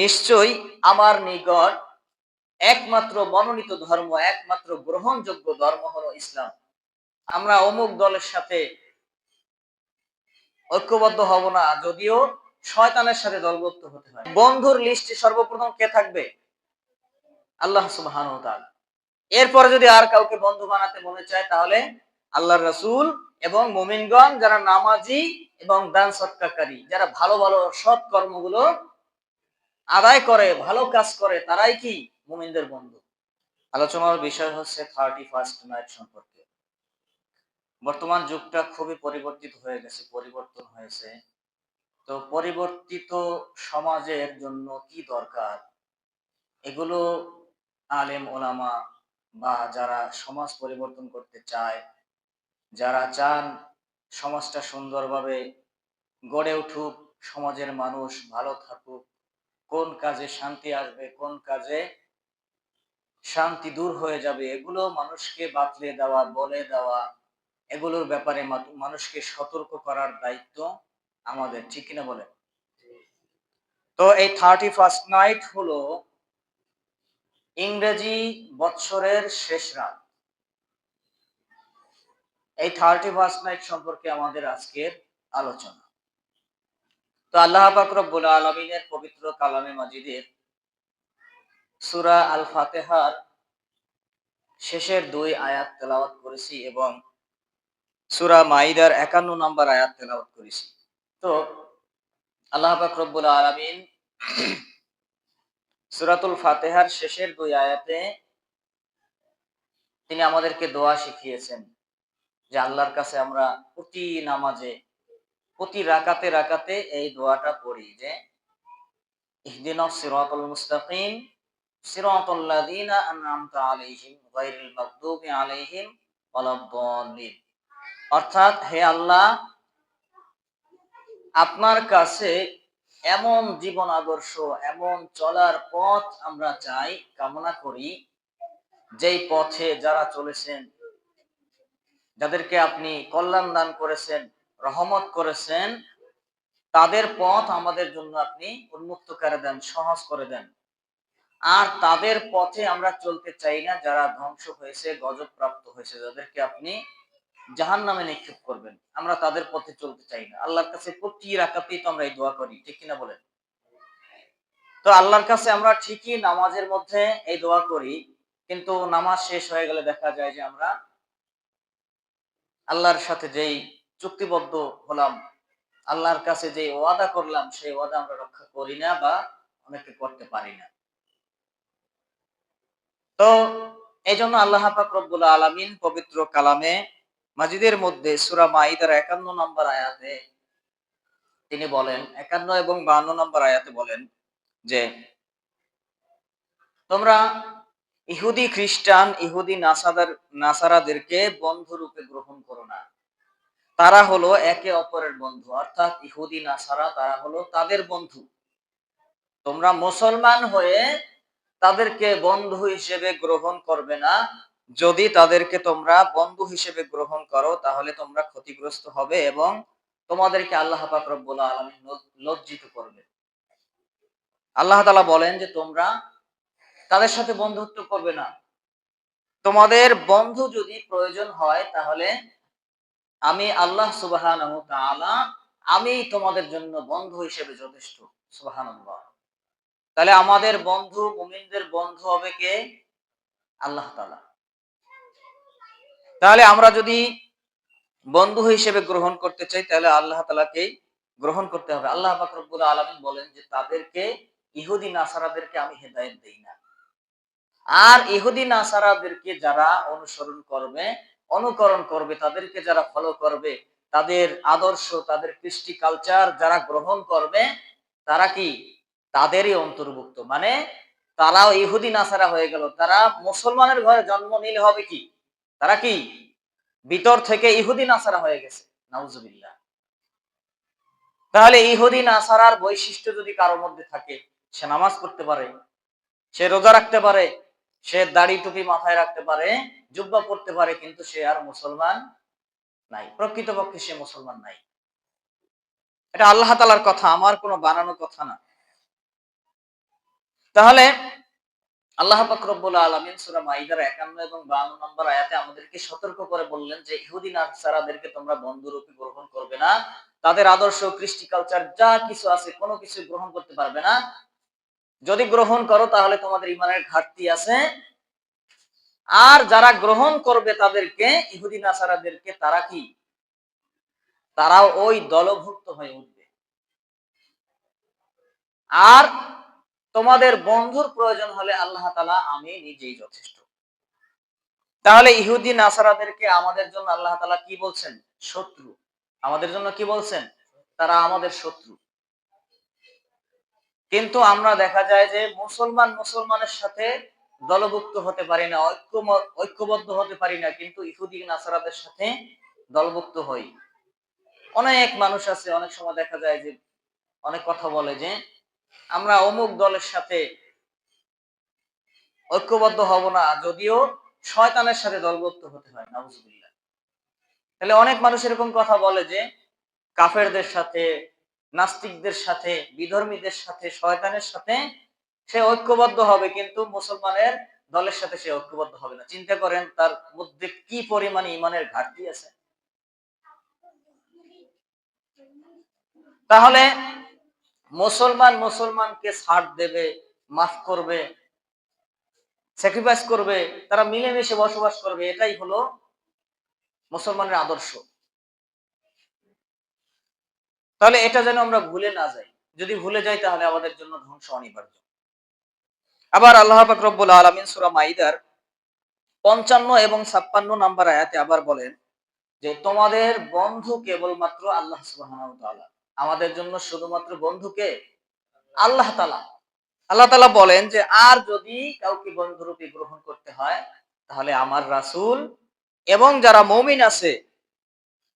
নিশ্চয়ই আমার নিকট একমাত্র মনোনীত ধর্ম, একমাত্র গ্রহণযোগ্য ধর্ম হলো ইসলাম। আমরা অমুক দলের সাথে ঐক্যবদ্ধ হব না, যদিও শয়তানের সাথে দলবদ্ধ হতে হয়। বন্ধুর লিস্টে সর্বপ্রথম কে থাকবে? আল্লাহ সুবহান এরপরে যদি আর কাউকে বন্ধু বানাতে মনে চায়, তাহলে আল্লাহ রসুল এবং মোমিনগণ যারা নামাজি এবং দান সৎকারী যারা ভালো ভালো সৎ কর্মগুলো আদায় করে, ভালো কাজ করে, তারাই কি? মুমিনদের বন্ধু। আলোচনার বিষয় হচ্ছে থার্টি ফার্স্ট নাইট সম্পর্কে। বর্তমান যুগটা খুবই পরিবর্তিত হয়ে গেছে, পরিবর্তন হয়েছে। তো পরিবর্তিত সমাজের জন্য কি দরকার? এগুলো আলেম, ওলামা বা যারা সমাজ পরিবর্তন করতে চায়, যারা চান সমাজটা সুন্দরভাবে গড়ে উঠুক, সমাজের মানুষ ভালো থাকুক কোন কাজে শান্তি আসবে, কোন কাজে শান্তি দূর হয়ে যাবে, এগুলো মানুষকে বাতলে দেওয়া, বলে দেওয়া, এগুলোর ব্যাপারে মানুষকে সতর্ক করার দায়িত্ব আমাদের, ঠিক কিনা বলে তো এই থার্টি ফার্স্ট নাইট হলো ইংরেজি বৎসরের শেষ রাত। এই থার্টি ফার্স্ট নাইট সম্পর্কে আমাদের আজকের আলোচনা। তো আল্লাহ পাক রব্বুল আলমিনের পবিত্র কালামে মাজিদের সুরা আল ফাতেহার শেষের দুই আয়াত তেলাওয়াত করেছি এবং সুরা মাইদার একান্ন নম্বর আয়াত তেলাওয়াত করেছি। তো আল্লাহ পাক রব্বুল আলমিন সুরাতুল ফাতেহার শেষের দুই আয়াতে তিনি আমাদেরকে দোয়া শিখিয়েছেন যে আল্লাহর কাছে আমরা প্রতি নামাজে প্রতি রাকাতে রাকাতে এই দোয়াটা পড়ি যে মুস্তাকিম আনআমতা আলাইহিম মাগদুবি আলাইহিম ওয়ালাদ-দাল্লিন অর্থাৎ, হে আল্লাহ, আপনার কাছে এমন জীবন আদর্শ, এমন চলার পথ আমরা চাই, কামনা করি, যেই পথে যারা চলেছেন, যাদেরকে আপনি কল্যাণ দান করেছেন রহমত করেছেন, তাদের পথ আমাদের জন্য আপনি উন্মুক্ত করে দেন, সহজ করে দেন। আর তাদের পথে আমরা চলতে চাই না, যারা ধ্বংস হয়েছে, গজব প্রাপ্ত হয়েছে, যাদেরকে আপনি জাহান নামে নিক্ষেপ করবেন। আমরা তাদের পথে চলতে চাই না। আল্লাহর কাছে প্রতি রাখাতেই তো আমরা এই দোয়া করি, ঠিক কিনা বলেন? তো আল্লাহর কাছে আমরা ঠিকই নামাজের মধ্যে এই দোয়া করি, কিন্তু নামাজ শেষ হয়ে গেলে দেখা যায় যে আমরা আল্লাহর সাথে যেই চুক্তিবদ্ধ হলাম। আল্লাহর কাছে যে ওয়াদা করলাম, সেই ওয়াদা আমরা রক্ষা করি না বা অনেকে করতে পারি না। তো এই জন্য আল্লাহ পাক রব্বুল আলমিন পবিত্র কালামে মাজিদের মধ্যে সুরা মাইদার একান্ন নম্বর আয়াতে তিনি বলেন, একান্ন এবং বান্ন নম্বর আয়াতে বলেন যে, তোমরা ইহুদি খ্রিস্টান, ইহুদি নাসাদার নাসারাদেরকে বন্ধু রূপে গ্রহণ করো না। তারা হলো একে অপরের বন্ধু, অর্থাৎ ইহুদি, নাসারা, তারা হলো তাদের বন্ধু। তোমরা মুসলমান হয়ে তাদেরকে বন্ধু হিসেবে গ্রহণ করবে না। যদি তাদেরকে তোমরা বন্ধু হিসেবে গ্রহণ করো, তাহলে তোমরা ক্ষতিগ্রস্ত হবে এবং তোমাদেরকে আল্লাহ পাক আলামিন লজ্জিত করবে। আল্লাহ তাআলা বলেন যে, তোমরা তাদের সাথে বন্ধুত্ব করবে না। তোমাদের বন্ধু যদি প্রয়োজন হয়, তাহলে আমি আল্লাহ সুবাহান আমি তোমাদের জন্য বন্ধু হিসেবে যথেষ্ট সুবাহান তাহলে আমাদের বন্ধু, মুমিনদের বন্ধু হবে কে? আল্লাহ তাহলে আমরা যদি বন্ধু হিসেবে গ্রহণ করতে চাই, তাহলে আল্লাহ তালাকে গ্রহণ করতে হবে। আল্লাহ ফাকরুল আলমিন বলেন যে, তাদেরকে, ইহুদি নাসারাদেরকে আমি হেদায়ত দিই না। আর ইহুদি নাসারাদেরকে যারা অনুসরণ করবে অনুকরণ করবে, তাদেরকে যারা ফলো করবে, তাদের আদর্শ, তাদের কৃষ্টি কালচার যারা গ্রহণ করবে, তারা কি? তাদেরই অন্তর্ভুক্ত। মানে তারাও ইহুদি নাসারা হয়ে গেল, তারা মুসলমানের ঘরে জন্ম নিলে হবে কি? তারা কি? ভিতর থেকে ইহুদি নাসারা হয়ে গেছে। নাউজুবিল্লাহ। তাহলে ইহুদি নাসারার বৈশিষ্ট্য যদি কারোর মধ্যে থাকে, সে নামাজ পড়তে পারে, সে রোজা রাখতে পারে সে দাড়ি টুপি মাথায় রাখতে পারে, জুব্বা পড়তে পারে, কিন্তু সে আর মুসলমান নাই। প্রকৃতপক্ষে সে মুসলমান নাই। এটা আল্লাহ তালার কথা, আমার কোনো বানানো কথা না। তাহলে আল্লাহ পাক রব্বুল আলামিন সূরা মাইদার 51 এবং 52 নম্বর আয়াতে আমাদেরকে সতর্ক করে বললেন যে, ইহুদি নাসারাদেরকে তোমরা বন্ধুরূপে গ্রহণ করবে না। তাদের আদর্শ, কৃষ্টি কালচার যা কিছু আছে, কোনো কিছু গ্রহণ করতে পারবে না। যদি গ্রহণ করো, তাহলে তোমাদের ইমানের ঘাটতি আছে। আর যারা গ্রহণ করবে তাদেরকে, ইহুদি নাসারাদেরকে তারা কি? তারাও ওই দলভুক্ত হয়ে উঠবে। আর তোমাদের বন্ধুর প্রয়োজন হলে আল্লাহ তালা আমি নিজেই যথেষ্ট। তাহলে ইহুদি নাসারাদেরকে আমাদের জন্য আল্লাহ তালা কি বলছেন? শত্রু। আমাদের জন্য কি বলছেন? তারা আমাদের শত্রু। কিন্তু আমরা দেখা যায় যে মুসলমান মুসলমানের সাথে দলভুক্ত হতে পারি না ঐক্য ঐক্যবদ্ধ হতে পারি না, কিন্তু ইহুদি নাসারাদের সাথে দলভুক্ত হই। অনেক মানুষ আছে, অনেক সময় দেখা যায় যে অনেক কথা বলে যে আমরা অমুক দলের সাথে ঐক্যবদ্ধ হব না, যদিও শয়তানের সাথে দলবদ্ধ হতে হয়, নাউজুবিল্লাহ। তাহলে অনেক মানুষ এরকম কথা বলে যে কাফেরদের সাথে নাস্তিকদের সাথে, বিধর্মীদের সাথে, শয়তানের সাথে সে ঐক্যবদ্ধ হবে, কিন্তু মুসলমানের দলের সাথে সে ঐক্যবদ্ধ হবে না। চিন্তা করেন, তার মধ্যে কি পরিমাণ ইমানের ঘাটতি আছে? তাহলে মুসলমান মুসলমানকে ছাড় দেবে, মাফ করবে স্যাক্রিফাইস করবে, তারা মিলেমিশে বসবাস করবে, এটাই হলো মুসলমানের আদর্শ। তাহলে এটা যেন আমরা ভুলে না যাই। যদি ভুলে যাই তাহলে আমাদের জন্য ধ্বংস অনিবার্য। আবার আল্লাহ পাক রব্বুল আলামিন সূরা মাইদার 55 এবং 56 নাম্বার আয়াতে আবার বলেন যে, তোমাদের বন্ধু কেবলমাত্র আল্লাহ সুবহানাহু আমাদের জন্য শুধুমাত্র বন্ধুকে আল্লাহ তালা আল্লাহ তালা বলেন যে, আর যদি কাউকে বন্ধুরূপে গ্রহণ করতে হয়, তাহলে আমার রাসূল এবং যারা মমিন আছে,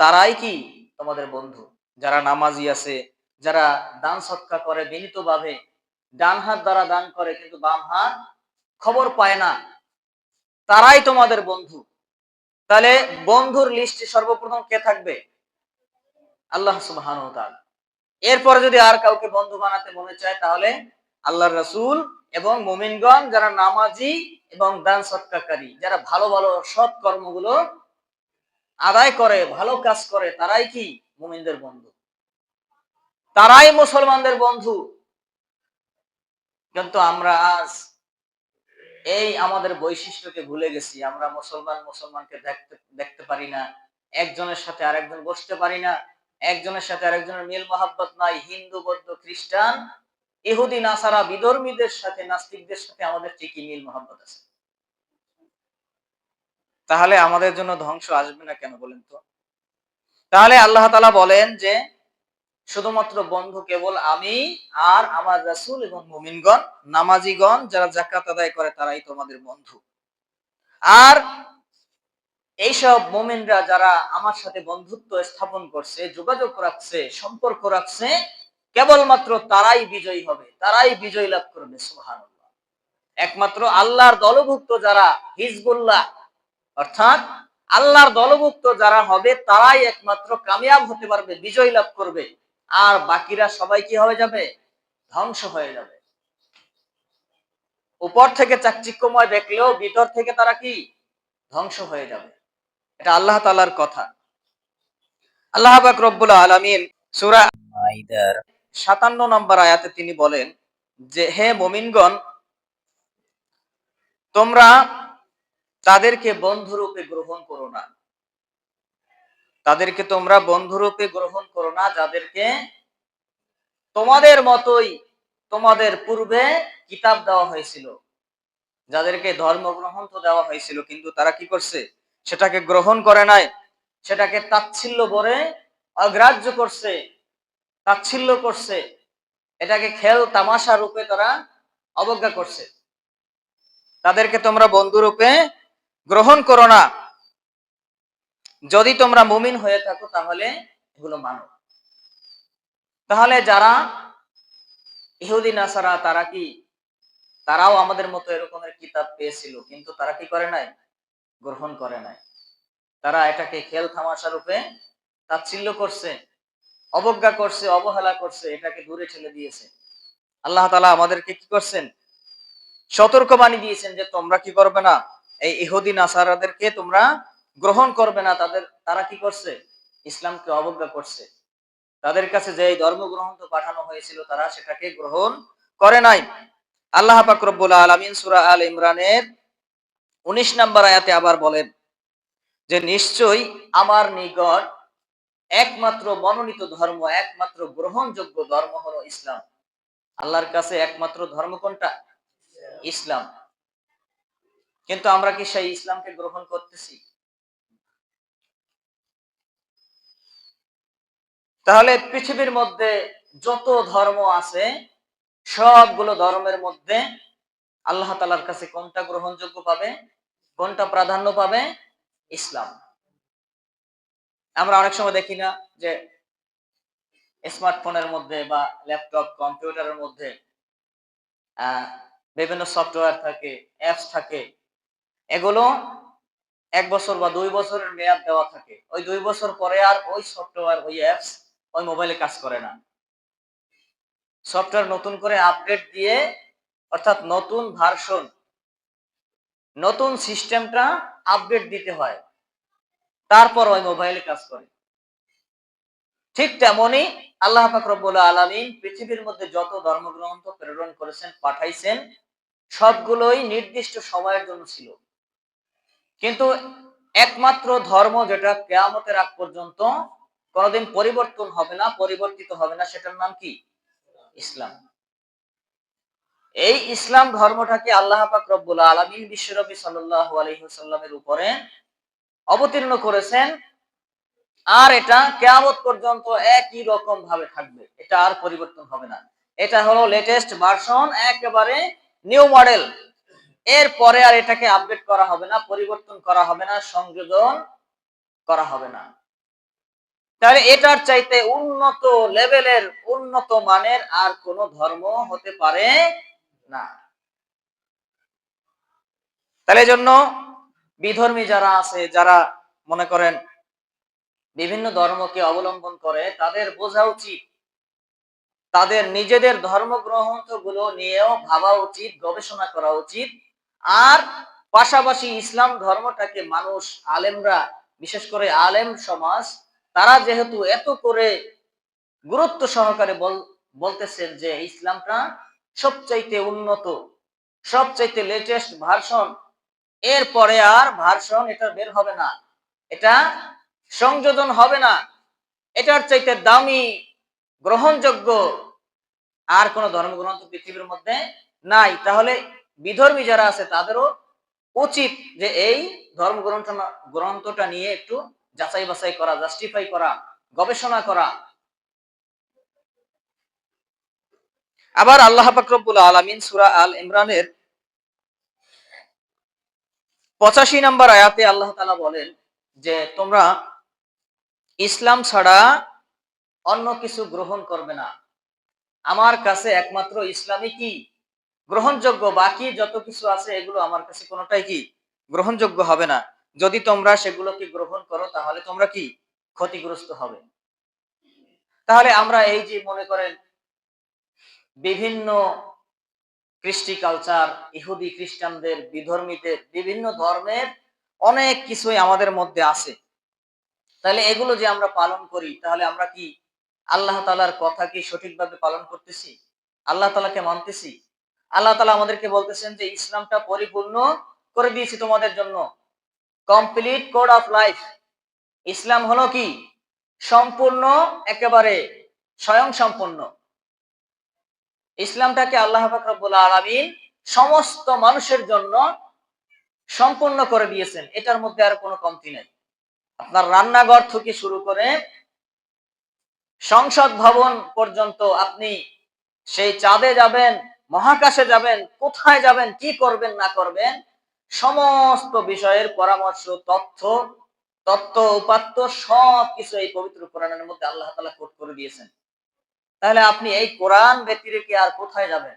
তারাই কি তোমাদের বন্ধু? যারা নামাজি আছে, যারা দান সৎকা করে, বিনীতভাবে ডান হাত দ্বারা দান করে, কিন্তু বাম হাত খবর পায় না, তারাই তোমাদের বন্ধু। তাহলে বন্ধুর লিস্টে সর্বপ্রথম কে থাকবে? আল্লাহ সুবহান এরপরে যদি আর কাউকে বন্ধু বানাতে মনে চায়, তাহলে আল্লাহ রসুল এবং মোমিনগণ যারা নামাজি এবং দান সৎকারী যারা ভালো ভালো সৎ কর্মগুলো আদায় করে, ভালো কাজ করে, তারাই কি? মোমিনদের বন্ধু। তারাই মুসলমানদের বন্ধু। কিন্তু আমরা আজ এই আমাদের বৈশিষ্ট্যকে ভুলে গেছি। আমরা মুসলমান, মুসলমানকে দেখতে দেখতে পারি না। একজনের সাথে আরেকজন বসতে পারি না। একজনের সাথে আরেকজনের মিল মহাব্বত নাই। হিন্দু, বৌদ্ধ, খ্রিস্টান, ইহুদি, নাসারা, বিধর্মীদের সাথে, নাস্তিকদের সাথে আমাদের ঠিকই মিল মহাব্বত আছে। তাহলে আমাদের জন্য ধ্বংস আসবে না কেন বলেন তো? তাহলে আল্লাহ তালা বলেন যে, শুধুমাত্র বন্ধু কেবল আমি আর আমার রাসুল এবং মুমিনগণ, নামাজিগণ যারা জাকাত আদায় করে তারাই তোমাদের বন্ধু। আর এইসব মোমেনরা যারা আমার সাথে বন্ধুত্ব স্থাপন করছে, যোগাযোগ রাখছে, সম্পর্ক রাখছে, কেবলমাত্র তারাই বিজয়ী হবে, তারাই বিজয় লাভ করবে সুহান একমাত্র আল্লাহর দলভুক্ত যারা হিজবুল্লাহ, অর্থাৎ আল্লাহর দলভুক্ত যারা হবে, তারাই একমাত্র কামিয়াব হতে পারবে, বিজয় লাভ করবে। আর বাকিরা সবাই কি হয়ে যাবে? ধ্বংস হয়ে যাবে। উপর থেকে চাকচিক্যময় দেখলেও, ভিতর থেকে তারা কি? ধ্বংস হয়ে যাবে। এটা আল্লাহ তালার কথা। আল্লাহ রব্বুল আলমিন সুরা সাতান্ন নম্বর আয়াতে তিনি বলেন যে, হে মোমিনগণ, তোমরা তাদেরকে বন্ধুরূপে গ্রহণ করো না। তাদেরকে তোমরা বন্ধুরূপে গ্রহণ করো না, যাদেরকে তোমাদের মতোই তোমাদের পূর্বে কিতাব দেওয়া হয়েছিল, যাদেরকে ধর্মগ্রন্থ দেওয়া হয়েছিল, কিন্তু তারা কি করছে? সেটাকে গ্রহণ করে নাই, সেটাকে তাচ্ছিল্য বলে অগ্রাহ্য করছে, তাচ্ছিল্য করছে, এটাকে খেল তামাশা রূপে তারা অবজ্ঞা করছে। তাদেরকে তোমরা বন্ধু রূপে গ্রহণ করো না। যদি তোমরা মুমিন হয়ে থাকো, তাহলে এগুলো মানো। তাহলে যারা ইহুদি, নাসারা, তারা কি, তারাও আমাদের মতো এরকমের কিতাব পেয়েছিল, কিন্তু তারা কি করে নাই? গ্রহণ করে নাই। তারা এটাকে খেল থামাশা রূপে তাচ্ছিল্য করছে, অবজ্ঞা করছে, অবহেলা করছে, এটাকে দূরে ঠেলে দিয়েছে। আল্লাহ তালা আমাদেরকে কি করছেন? সতর্কবাণী দিয়েছেন যে তোমরা কি করবে না? এই ইহুদি নাসারাদেরকে তোমরা গ্রহণ করবে না, তাদের, তারা কি করছে? ইসলামকে অবজ্ঞা করছে। তাদের কাছে যে ধর্মগ্রন্থ পাঠানো হয়েছিল, তারা সেটাকে গ্রহণ করে নাই। আল্লাহ পাক রব্বুল আলামিন সূরা আল ইমরানের 19 নম্বর আয়াতে আবার বলেন যে, নিশ্চয়ই আমার নিকট একমাত্র মনোনীত ধর্ম, একমাত্র গ্রহণযোগ্য ধর্ম হলো ইসলাম। আল্লাহর কাছে একমাত্র ধর্ম কোনটা? ইসলাম। কিন্তু আমরা কি সেই ইসলামকে গ্রহণ করতেছি? তাহলে পৃথিবীর মধ্যে যত ধর্ম আছে, সবগুলো ধর্মের মধ্যে আল্লাহ তালার কাছে কোনটা গ্রহণযোগ্য পাবে, কোনটা প্রাধান্য পাবে? ইসলাম। আমরা অনেক সময় দেখি না যে স্মার্টফোনের মধ্যে বা ল্যাপটপ, কম্পিউটারের মধ্যে বিভিন্ন সফটওয়্যার থাকে, অ্যাপস থাকে এগুলো এক বছর বা দুই বছরের মেয়াদ দেওয়া থাকে। ওই দুই বছর পরে আর ওই সফটওয়্যার ওই অ্যাপস ওই মোবাইলে কাজ করে না। সফটওয়্যার নতুন করে আপডেট দিয়ে, অর্থাৎ নতুন ভার্সন নতুন সিস্টেমটা আপডেট দিতে হয়। তারপর ওই মোবাইলে কাজ করে। ঠিক তেমনই আল্লাহ পাক রব্বুল আলামিন পৃথিবীর মধ্যে যত ধর্মগ্রন্থ প্রেরণ করেছেন, পাঠাইছেন, সবগুলোই নির্দিষ্ট সময়ের জন্য ছিল। কিন্তু একমাত্র ধর্ম যেটা কেয়ামতের আগ পর্যন্ত কোনোদিন পরিবর্তন হবে না, পরিবর্তিত হবে না, সেটার নাম কি? ইসলাম। এই ইসলাম ধর্মটাকে আল্লাহ পাক রব্বুল আলামিন বিশ্বনবী সাল্লাল্লাহু আলাইহি উপরে অবতীর্ণ করেছেন, আর এটা কেয়ামত পর্যন্ত একই রকম ভাবে থাকবে। এটা আর পরিবর্তন হবে না। এটা হলো লেটেস্ট ভার্সন একেবারে নিউ মডেল এরপরে আর এটাকে আপডেট করা হবে না, পরিবর্তন করা হবে না, সংযোজন করা হবে না। তাহলে এটার চাইতে উন্নত লেভেলের উন্নত মানের আর কোন ধর্ম হতে পারে না। তাহলে জন্য বিধর্মী যারা আছে, যারা মনে করেন বিভিন্ন ধর্মকে অবলম্বন করে, তাদের বোঝা উচিত। তাদের নিজেদের ধর্মগ্রন্থগুলো নিয়েও ভাবা উচিত, গবেষণা করা উচিত। আর পাশাপাশি ইসলাম ধর্মটাকে মানুষ, আলেমরা, বিশেষ করে আলেম সমাজ, তারা যেহেতু এত করে গুরুত্ব সহকারে বলতেছেন যে ইসলামটা সবচাইতে উন্নত, সবচাইতে লেটেস্ট ভার্সন এর পরে আর ভার্সন এটা বের হবে না। এটা সংযোজন হবে না। এটার চাইতে দামি, গ্রহণযোগ্য আর কোন ধর্মগ্রন্থ পৃথিবীর মধ্যে নাই। তাহলে বিধর্মী যারা আছে, তাদেরও উচিত যে এই ধর্মগ্রন্থ গ্রন্থটা নিয়ে একটু যাচাই বাছাই করা জাস্টিফাই করা, গবেষণা করা। আবার আল্লাহ ফাকরবুল আলমিন সুরা আল ইমরানের পঁচাশি নম্বর আয়াতে আল্লাহ তালা বলেন যে, তোমরা ইসলাম ছাড়া অন্য কিছু গ্রহণ করবে না। আমার কাছে একমাত্র ইসলামই কি? গ্রহণযোগ্য, বাকি যত কিছু আছে এগুলো আমার কাছে কোনোটাই কি গ্রহণযোগ্য হবে না। যদি তোমরা সেগুলোকে গ্রহণ করো, তাহলে তোমরা কি ক্ষতিগ্রস্ত হবে? তাহলে আমরা এই যে মনে করেন বিভিন্ন কৃষ্টি কালচার ইহুদি খ্রিস্টানদের, বিধর্মীদের, বিভিন্ন ধর্মের অনেক কিছুই আমাদের মধ্যে আছে। তাহলে এগুলো যে আমরা পালন করি, তাহলে আমরা কি আল্লাহ তালার কথা কি সঠিকভাবে পালন করতেছি? আল্লাহ তালাকে মানতেছি? আল্লাহ তালা আমাদেরকে বলতেছেন যে ইসলামটা পরিপূর্ণ করে দিয়েছি তোমাদের জন্য। Complete code of life Islam হলো কি? সম্পূর্ণ, একেবারে স্বয়ং সম্পূর্ণ ইসলামটাকে আল্লাহ ফাকরুল আলমিন সমস্ত মানুষের জন্য সম্পূর্ণ করে দিয়েছেন। এটার মধ্যে আর কোনো কমতি নেই। আপনার রান্নাঘর থেকে শুরু করে সংসদ ভবন পর্যন্ত আপনি সেই চাঁদে যাবেন মহাকাশে যাবেন, কোথায় যাবেন, কি করবেন, না করবেন, সমস্ত বিষয়ের পরামর্শ, তথ্য, তত্ত্ব, উপাত্ত সব কিছু এই পবিত্র কোরআনের মধ্যে আল্লাহ তালা কোট করে দিয়েছেন। তাহলে আপনি এই কোরআন ব্যতিরেকে আর কোথায় যাবেন?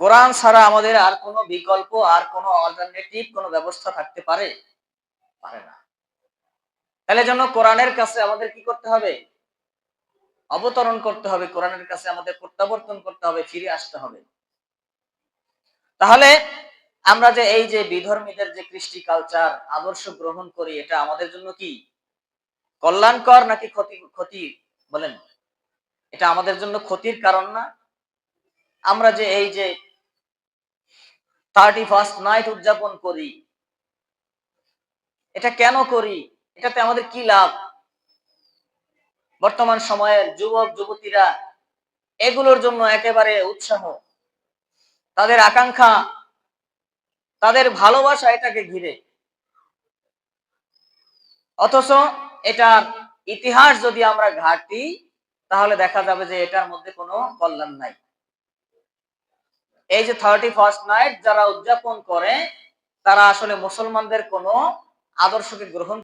কোরআন ছাড়া আমাদের আর কোনো বিকল্প, আর কোনো অল্টারনেটিভ কোনো ব্যবস্থা থাকতে পারে? পারে না। তাহলে জন্য কোরআনের কাছে আমাদের কি করতে হবে? অবতরণ করতে হবে, কোরআনের কাছে আমাদের প্রত্যাবর্তন করতে হবে, ফিরে আসতে হবে। তাহলে আমরা যে এই যে বিধর্মীদের যে কৃষ্টি কালচার আদর্শ গ্রহণ করি, এটা আমাদের জন্য কি? কল্যাণকর নাকি ক্ষতি ক্ষতি বলেন? এটা আমাদের জন্য ক্ষতির কারণ না? আমরা যে এই যে থার্টি ফার্স্ট নাইট উদযাপন করি, এটা কেন করি? এটাতে আমাদের কি লাভ? বর্তমান সময়ের যুবক, যুবতীরা এগুলোর জন্য একেবারে উৎসাহ। তাদের আকাঙ্ক্ষা, তাদের ভালোবাসা এটাকে ঘিরে। অথচ এটার ইতিহাস যদি আমরা ঘাটি, তাহলে দেখা যাবে যে এটার মধ্যে কোনো কল্যাণ নাই। এই যে থার্টি ফার্স্ট নাইট যারা উদযাপন করে, তারা আসলে মুসলমানদের কোনো আদর্শকে গ্রহণ